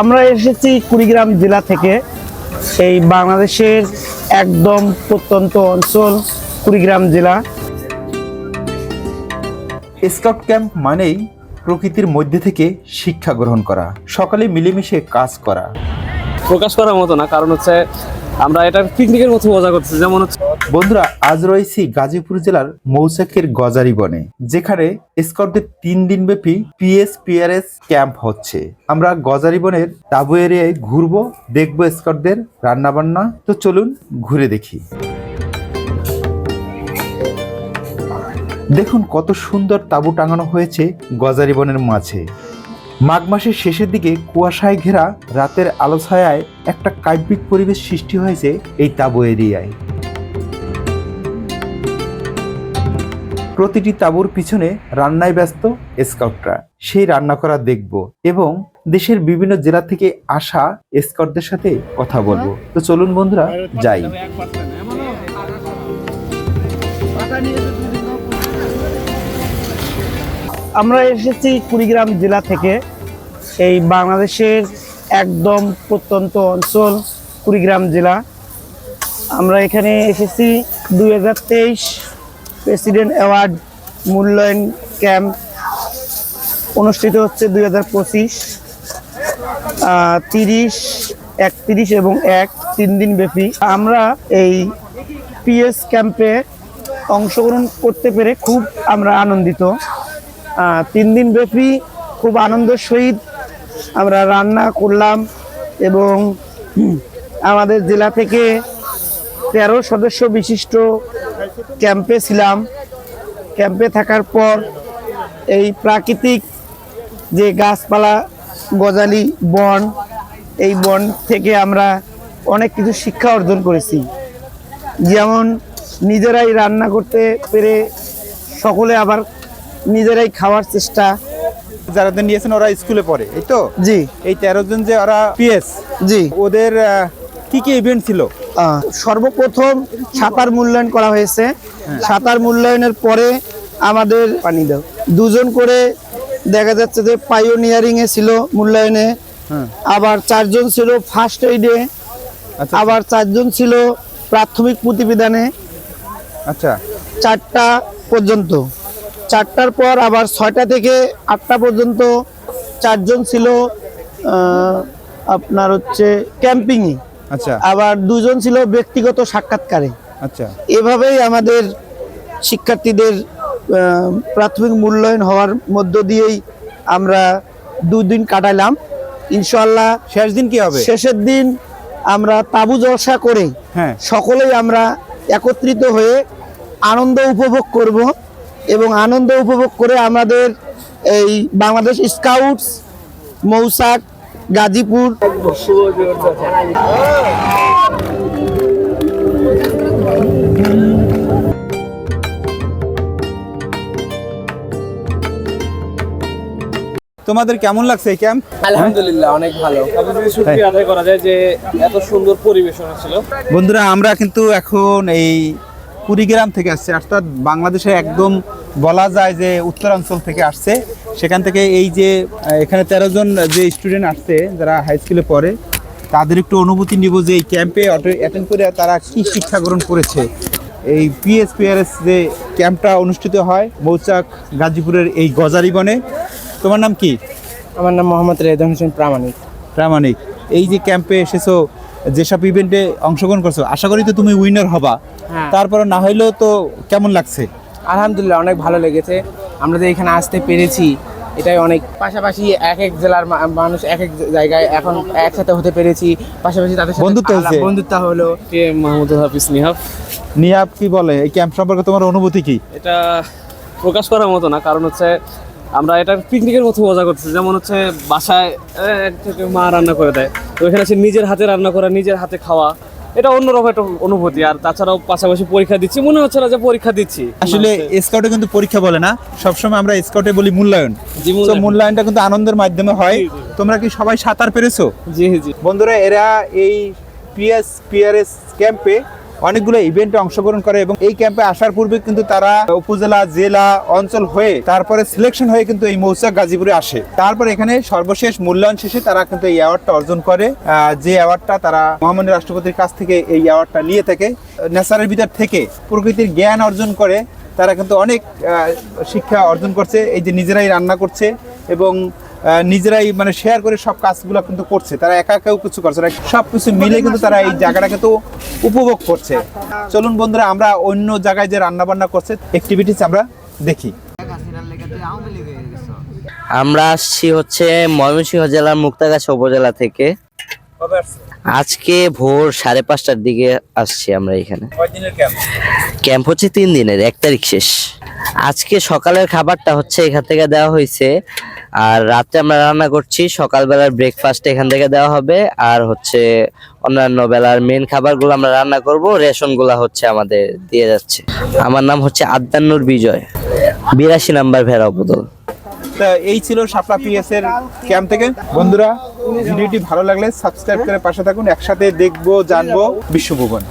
আমরা এসেছি কুড়িগ্রাম জেলা থেকে। এই বাংলাদেশের একদম প্রত্যন্ত অঞ্চল কুড়িগ্রাম জেলা। স্কাউট ক্যাম্প মানেই প্রকৃতির মধ্যে থেকে শিক্ষা গ্রহণ করা সকালে মিলেমিশে কাজ করা। প্রকাশ করার মতো না কারণ হচ্ছে আমরা এটা পিকনিকের মতো মজা করতেছি যেমন হচ্ছে বন্ধুরা, আজ রয়েছি গাজীপুর জেলার মৌচাকের গজারি বনে, যেখানে স্কটদের তিন দিন ব্যাপী পিএস পিআরএস ক্যাম্প হচ্ছে। আমরা গজারি বনের তাবু এরিয়ায় ঘুরবো, দেখব স্কটদের রান্নাবান্না। তো চলুন ঘুরে দেখি। দেখুন কত সুন্দর তাঁবু টাঙানো হয়েছে গজারি বনের মাঝে। মাঘ মাসের শেষের দিকে কুয়াশায় ঘেরা রাতের আলো ছায়ায় একটা কাব্যিক পরিবেশ সৃষ্টি হয়েছে এই তাঁবু এরিয়ায়। প্রতিটি তাঁবুর পিছনে রান্নায় ব্যস্ত স্কাউটরা। সেই রান্না করা দেখব এবং দেশের বিভিন্ন জেলা থেকে আসা স্কাউটদের সাথে কথা বলব। তো চলুন বন্ধুরা, যাই। আমরা এসেছি কুড়িগ্রাম জেলা থেকে। এই বাংলাদেশের একদম প্রত্যন্ত অঞ্চল কুড়িগ্রাম জেলা। আমরা এখানে এসেছি দুই হাজার তেইশ প্রেসিডেন্ট অ্যাওয়ার্ড মূল্যায়ন ক্যাম্প অনুষ্ঠিত হচ্ছে দুই হাজার পঁচিশ তিরিশ, একত্রিশ এবং এক, তিন দিন ব্যাপী। আমরা এই পিএস ক্যাম্পে অংশগ্রহণ করতে পেরে খুব আমরা আনন্দিত। তিন দিন ব্যাপী খুব আনন্দের সহিত আমরা রান্না করলাম এবং আমাদের জেলা থেকে তেরো সদস্য বিশিষ্ট ক্যাম্পে ছিলাম। ক্যাম্পে থাকার পর এই প্রাকৃতিক যে গাছপালা গজালি বন এই বন থেকে আমরা অনেক কিছু শিক্ষা অর্জন করেছি। যেমন নিজেরাই রান্না করতে পেরে সকলে আবার নিজেরাই খাওয়ার চেষ্টা। যারা নিয়েছেন ওরা স্কুলে পড়ে এই তো? জি। এই তেরো জন যে ওরা পিএস জি। ওদের কি কি ইভেন্ট ছিল? সর্বপ্রথম সাঁতার মূল্যায়ন করা হয়েছে। সাঁতার মূল্যায়নের পরে আমাদের পানি দাও। দুজন করে দেখা যাচ্ছে যে পাইওনিয়ারিং এ ছিল মূল্যায়নে। হ্যাঁ। আবার চারজন ছিল ফার্স্ট এইডে আচ্ছা আবার চারজন ছিল প্রাথমিক প্রতিবেদনে আচ্ছা। চারটা পর্যন্ত। চারটার পর আবার ছয়টা থেকে আটটা পর্যন্ত চারজন ছিল আপনার হচ্ছে ক্যাম্পিংয়ে আচ্ছা। আবার দুজন ছিল ব্যক্তিগত সাক্ষাৎকারে। আচ্ছা। এভাবেই আমাদের শিক্ষার্থীদের প্রাথমিক মূল্যায়ন হওয়ার মধ্য দিয়েই আমরা দুদিন কাটালাম। ইনশাল্লাহ শেষ দিন কি হবে? শেষের দিন আমরা তাবু জলসা করে হ্যাঁ। সকলেই আমরা একত্রিত হয়ে আনন্দ উপভোগ করব এবং আনন্দ উপভোগ করে আমাদের এই বাংলাদেশ স্কাউটস মৌসাক গাজীপুর। তোমাদের কেমন লাগছে এই ক্যাম্প আলহামদুলিল্লাহ অনেক ভালো। আদায় করা যায় যে এত সুন্দর পরিবেশনা ছিল। বন্ধুরা আমরা কিন্তু এখন এই কুড়িগ্রাম থেকে আসছি। অর্থাৎ বাংলাদেশে একদম বলা যায় যে উত্তরাঞ্চল থেকে আসছে। সেখান থেকে এই যে এখানে তেরো জন যে স্টুডেন্ট আসছে যারা হাই স্কুলে পড়ে তাদের একটু অনুভূতি নিব যে এই ক্যাম্পে অ্যাটেন্ড করে তারা কি শিক্ষা গ্রহণ করেছে। এই পিএসপিআরএস যে ক্যাম্পটা অনুষ্ঠিত হয় মৌচাক গাজীপুরের এই গজারি বনে তোমার নাম কি? আমার নাম মোহাম্মদ রেদন হোসেন প্রামাণিক। প্রামাণিক। এই যে ক্যাম্পে এসেছ যেসব ইভেন্টে অংশগ্রহণ করছ আশা করি তো তুমি উইনার হবা। হ্যাঁ। তারপরে না হইলেও তো কেমন লাগছে? আলহামদুলিল্লাহ অনেক ভালো লেগেছে। আমরা যে এখানে আসতে পেরেছি এটাই অনেক পাশাপাশি এক এক জেলার মা- মানুষ এক এক জায়গায় এখন একসাথে হতে পেরেছি। পাশাপাশি তাদের বন্ধুত্ব হয়েছে। বন্ধুত্ব হলো। কে? মাহমুদ হাফিজ নিহাফ। নিয়াব কি বলে? এই ক্যাম্প সম্পর্কে তোমার অনুভূতি কি? এটা প্রকাশ করার মতো না কারণ হচ্ছে আমরা এটা পিকনিকের মতো মজা করতেছি। যেমন হচ্ছে বাসায় থেকে মা রান্না করে দেয়। তো এখানে আছে নিজের হাতে রান্না করা নিজের হাতে খাওয়া। এটা অন্যরকম একটা অনুভূতি। আর তাছাড়াও পাশাপাশি পরীক্ষা দিচ্ছি মনে হচ্ছে না যে পরীক্ষা দিচ্ছি। আসলে স্কাউটে কিন্তু পরীক্ষা বলে না। সবসময় আমরা স্কাউটে বলি মূল্যায়ন। তো মূল্যায়নটা কিন্তু আনন্দের মাধ্যমে হয়। তোমরা কি সবাই সাঁতার পেরেছ? জি জি। বন্ধুরা এরা এই পিএস পিআরএস ক্যাম্পে অনেকগুলো ইভেন্টে অংশগ্রহণ করে এবং এই ক্যাম্পে আসার পূর্বে কিন্তু তারা উপজেলা, জেলা, অঞ্চল হয়ে তারপরে সিলেকশন হয়ে কিন্তু এই মৌচাক গাজীপুরে আসে। তারপর এখানে সর্বশেষ মূল্যায়ন শেষে তারা কিন্তু এই অ্যাওয়ার্ডটা অর্জন করে। যে অ্যাওয়ার্ডটা তারা মহামান্য রাষ্ট্রপতির কাছ থেকে এই অ্যাওয়ার্ডটা নিয়ে থাকে নেচারের ভিতর থেকে প্রকৃতির জ্ঞান অর্জন করে তারা কিন্তু অনেক শিক্ষা অর্জন করছে। এই যে নিজেরাই রান্না করছে এবং নিজেরাই মানে শেয়ার করে সব কাজগুলো কিন্তু করছে। তারা একা একাও কিছু করছে না। সব কিছু মিলে কিন্তু তারা এই জায়গাটা কিন্তু উপভোগ করছে। চলুন বন্ধুরা আমরা অন্য জায়গায় যে রান্না বান্না করছে অ্যাক্টিভিটিস আমরা দেখি। আমরা আসছি হচ্ছে ময়মনসিংহ জেলার মুক্তাগাছা উপজেলা থেকে। আজকে ভোর সাড়ে পাঁচটার দিকে আসছি আমরা এখানে। ক্যাম্প হচ্ছে তিন দিনের এক তারিখ শেষ। আজকে সকালের খাবারটা হচ্ছে এখান থেকে দেওয়া হয়েছে। আর রাতে আমরা রান্না করছি, সকালবেলার ব্রেকফাস্ট এখান থেকে দেওয়া হবে। আর হচ্ছে অন্যান্য বেলার মেন খাবারগুলো আমরা রান্না করব, রেশনগুলো হচ্ছে আমাদের দিয়ে যাচ্ছে। আমার নাম হচ্ছে আদান্নুর বিজয়। বিরাশি নাম্বার ভেড়া বদল তা এই ছিল শাপলা পিএস এর ক্যাম্প থেকে। বন্ধুরা, ভিডিওটি ভালো লাগলে সাবস্ক্রাইব করে পাশে থাকুন। একসাথে দেখব, জানব, বিশ্বভুবন।